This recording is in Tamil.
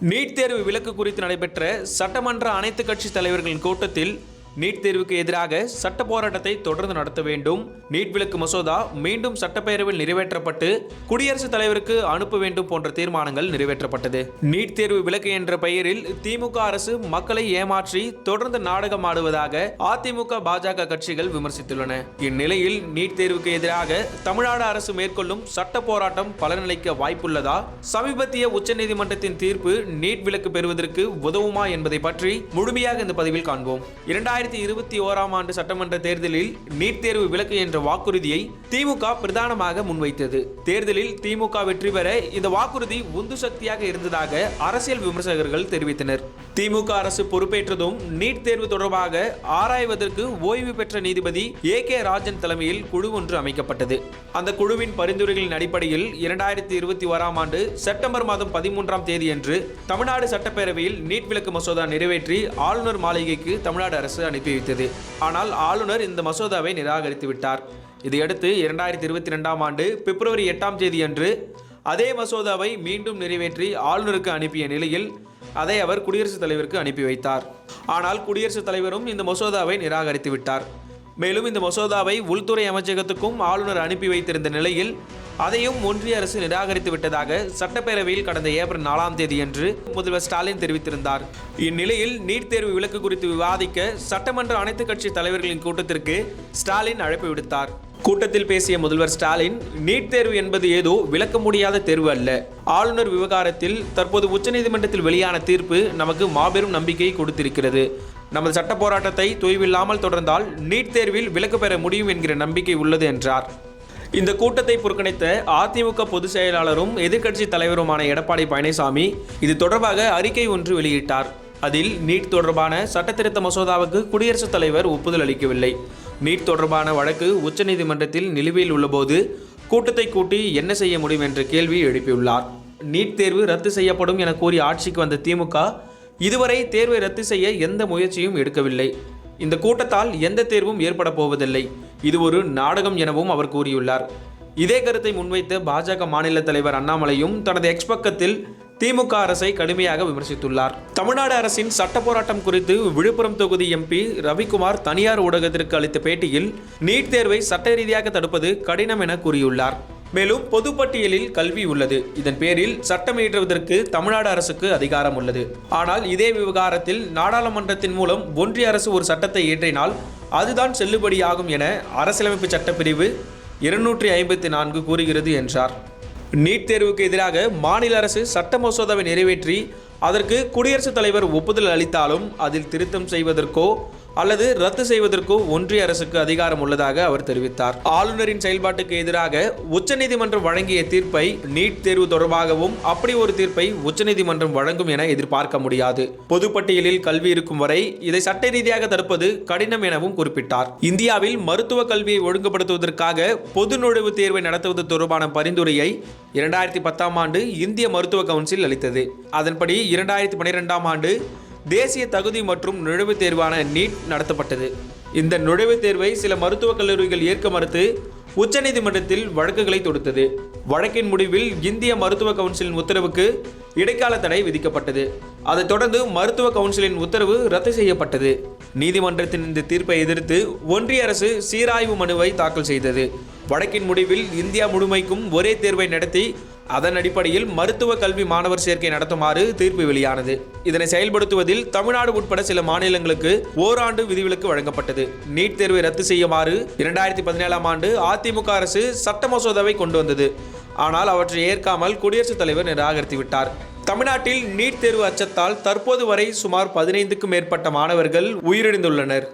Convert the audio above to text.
நீட் தேர்வு விலக்கு குறித்து நடைபெற்ற சட்டமன்ற அனைத்து கட்சி தலைவர்களின் கூட்டத்தில் நீட் தேர்வுக்கு எதிராக சட்ட போராட்டத்தை தொடர்ந்து நடத்த வேண்டும். நீட் விலக்கு மசோதா மீண்டும் சட்டப்பேரவையில் நிறைவேற்றப்பட்டு குடியரசுத் தலைவருக்கு அனுப்ப வேண்டும் போன்ற தீர்மானங்கள் நிறைவேற்றப்பட்டது. நீட் தேர்வு விலக்கு என்ற பெயரில் திமுக அரசு மக்களை ஏமாற்றி தொடர்ந்து நாடகம் ஆடுவதாக அதிமுக பாஜக கட்சிகள் விமர்சித்துள்ளன. இந்நிலையில் நீட் தேர்வுக்கு எதிராக தமிழ்நாடு அரசு மேற்கொள்ளும் சட்ட போராட்டம் பலனளிக்க வாய்ப்புள்ளதா? சமீபத்திய உச்சநீதிமன்றத்தின் தீர்ப்பு நீட் விலக்கு பெறுவதற்கு உதவுமா என்பதை பற்றி முழுமையாக இந்த பதிவில் காண்போம். இரண்டாயிரம் இரண்டாயிரத்தி இருபத்தி ஓராம் ஆண்டு சட்டமன்ற தேர்தலில் நீட் தேர்வு விலக்கு என்ற வாக்குறுதியை திமுக பிரதானமாக முன்வைத்தது. தேர்தலில் திமுக வெற்றி பெற இந்த வாக்குறுதி உந்து சக்தியாக இருந்ததாக அரசியல் விமர்சகர்கள் தெரிவித்தனர். திமுக அரசு பொறுப்பேற்றதும் நீட் தேர்வு தொடர்பாக ஆராய்வதற்கு ஓய்வு பெற்ற நீதிபதி ஏ கே ராஜன் தலைமையில் குழு ஒன்று அமைக்கப்பட்டது. அந்த குழுவின் பரிந்துரைகளின் அடிப்படையில் இரண்டாயிரத்தி இருபத்தி ஓராம் ஆண்டு செப்டம்பர் மாதம் பதிமூன்றாம் தேதியன்று தமிழ்நாடு சட்டப்பேரவையில் நீட் விலக்கு மசோதா நிறைவேற்றி ஆளுநர் மாளிகைக்கு தமிழ்நாடு அரசு அனுப்பி வைத்தது ஆனால் ஆளுநர் இந்த மசோதாவை நிராகரித்து விட்டார் இதையடுத்து இரண்டாயிரத்தி இருபத்தி ரெண்டாம் ஆண்டு பிப்ரவரி எட்டாம் தேதியன்று அதே மசோதாவை மீண்டும் நிறைவேற்றி ஆளுநருக்கு அனுப்பிய நிலையில் அதை அவர் குடியரசுத் தலைவருக்கு அனுப்பி வைத்தார். ஆனால் குடியரசுத் தலைவரும் இந்த மசோதாவை நிராகரித்து விட்டார் மேலும் இந்த மசோதாவை உள்துறை அமைச்சகத்துக்கும் ஆளுநர் அனுப்பி வைத்திருந்த நிலையில் அதையும் ஒன்றிய அரசு நிராகரித்து விட்டதாக சட்டப்பேரவையில் கடந்த ஏப்ரல் நாலாம் தேதியன்று முதல்வர் ஸ்டாலின் தெரிவித்திருந்தார். இந்நிலையில் நீட் தேர்வு விலக்கு குறித்து விவாதிக்க சட்டமன்ற அனைத்துக் கட்சி தலைவர்களின் கூட்டத்திற்கு ஸ்டாலின் அழைப்பு விடுத்தார். கூட்டத்தில் பேசிய முதல்வர் ஸ்டாலின் நீட் தேர்வு என்பது ஏதோ விளக்க முடியாத தேர்வு அல்ல. ஆளுநர் விவகாரத்தில் தற்போது உச்சநீதிமன்றத்தில் வெளியான தீர்ப்பு நமக்கு மாபெரும் நம்பிக்கையை கொடுத்திருக்கிறது. நமது சட்ட போராட்டத்தை தொய்வில்லாமல் தொடர்ந்தால் நீட் தேர்வில் விலக்கு பெற முடியும் என்கிற நம்பிக்கை உள்ளது என்றார். இந்த கூட்டத்தை புறக்கணித்த அதிமுக பொதுச் செயலாளரும் எதிர்க்கட்சி தலைவருமான எடப்பாடி பழனிசாமி இது தொடர்பாக அறிக்கை ஒன்று வெளியிட்டார். அதில் நீட் தொடர்பான சட்டத்திருத்த மசோதாவுக்கு குடியரசுத் தலைவர் ஒப்புதல் அளிக்கவில்லை. நீட் தொடர்பான வழக்கு உச்சநீதிமன்றத்தில் நிலுவையில் உள்ளபோது கூட்டத்தை கூட்டி என்ன செய்ய முடியும் என்ற கேள்வியை எழுப்பியுள்ளார். நீட் தேர்வு ரத்து செய்யப்படும் என கூறி ஆட்சிக்கு வந்த திமுக இதுவரை தேர்வை ரத்து செய்ய எந்த முயற்சியும் எடுக்கவில்லை. இந்த கூட்டத்தால் எந்த தேர்வும் ஏற்பட போவதில்லை. இது ஒரு நாடகம் எனவும் அவர் கூறியுள்ளார். இதே கருத்தை முன்வைத்த பாஜக மாநில தலைவர் அண்ணாமலையும் தனது எக்ஸ் பக்கத்தில் திமுக அரசை கடுமையாக விமர்சித்துள்ளார். தமிழ்நாடு அரசின் சட்ட போராட்டம் குறித்து விழுப்புரம் தொகுதி எம்பி ரவிக்குமார் தனியார் ஊடகத்திற்கு அளித்த பேட்டியில் நீட் தேர்வை சட்ட ரீதியாக தடுப்பது கடினம் என கூறியுள்ளார். மேலும் பொதுப்பட்டியலில் கல்வி உள்ளது. இதன் பேரில் சட்டம் இயற்றுவதற்கு தமிழ்நாடு அரசுக்கு அதிகாரம் உள்ளது. ஆனால் இதே விவகாரத்தில் நாடாளுமன்றத்தின் மூலம் ஒன்றிய அரசு ஒரு சட்டத்தை இயற்றினால் அதுதான் செல்லுபடியாகும் என அரசியலமைப்பு சட்டப்பிரிவு இருநூற்றி ஐம்பத்தி நான்கு கூறுகிறது என்றார். நீட் தேர்வுக்கு எதிராக மாநில அரசு சட்ட மசோதாவை நிறைவேற்றி அதற்கு குடியரசுத் தலைவர் ஒப்புதல் அளித்தாலும் அதில் திருத்தம் செய்வதற்கோ அல்லது ரத்து செய்வதற்கோ ஒன்றிய அரசுக்கு அதிகாரம் உள்ளதாக அவர் தெரிவித்தார். ஆளுநரின் செயல்பாட்டுக்கு எதிராக உச்சநீதிமன்றம் வழங்கிய தீர்ப்பை நீட் தேர்வு தொடர்பாகவும் அப்படி ஒரு தீர்ப்பை உச்சநீதிமன்றம் வழங்கும் என எதிர்பார்க்க முடியாது. பொதுப்பட்டியலில் கல்வி இருக்கும் வரை இதை சட்ட ரீதியாக தடுப்பது கடினம் எனவும் குறிப்பிட்டார். இந்தியாவில் மருத்துவ கல்வியை ஒழுங்குபடுத்துவதற்காக பொது நுழைவுத் தேர்வை நடத்துவது தொடர்பான பரிந்துரையை இரண்டாயிரத்தி பத்தாம் ஆண்டு இந்திய மருத்துவ கவுன்சில் அளித்தது. அதன்படி இரண்டாயிரத்தி பன்னிரெண்டாம் ஆண்டு தேசிய தகுதி மற்றும் நுழைவுத் தேர்வான நீட் நடத்தப்பட்டது. இந்த நுழைவுத் தேர்வை சில மருத்துவக் கல்லூரிகள் ஏற்க மறுத்து உச்சநீதிமன்றத்தில் வழக்குகளை தொடுத்தது. வழக்கின் முடிவில் இந்திய மருத்துவ கவுன்சிலின் உத்தரவுக்கு இடைக்கால தடை விதிக்கப்பட்டது. அதைத் தொடர்ந்து மருத்துவ கவுன்சிலின் உத்தரவு ரத்து செய்யப்பட்டது. நீதிமன்றத்தின் இந்த தீர்ப்பை எதிர்த்து ஒன்றிய அரசு சீராய்வு மனுவை தாக்கல் செய்தது. வழக்கின் முடிவில் இந்தியா முழுமைக்கும் ஒரே தேர்வை நடத்தி அதன் அடிப்படையில் மருத்துவ கல்வி மாணவர் சேர்க்கை நடத்துமாறு தீர்ப்பு வெளியானது. இதனை செயல்படுத்துவதில் தமிழ்நாடு உட்பட சில மாநிலங்களுக்கு ஓராண்டு விதிவிலக்கு வழங்கப்பட்டது. நீட் தேர்வை ரத்து செய்யுமாறு இரண்டாயிரத்தி பதினேழாம் ஆண்டு அதிமுக அரசு சட்ட மசோதாவை கொண்டு வந்தது. ஆனால் அவற்றை ஏற்காமல் குடியரசுத் தலைவர் நிராகரித்து விட்டார். தமிழ்நாட்டில் நீட் தேர்வு அச்சத்தால் தற்போது வரை சுமார் பதினைந்துக்கும் மேற்பட்ட மாணவர்கள் உயிரிழந்துள்ளனர்.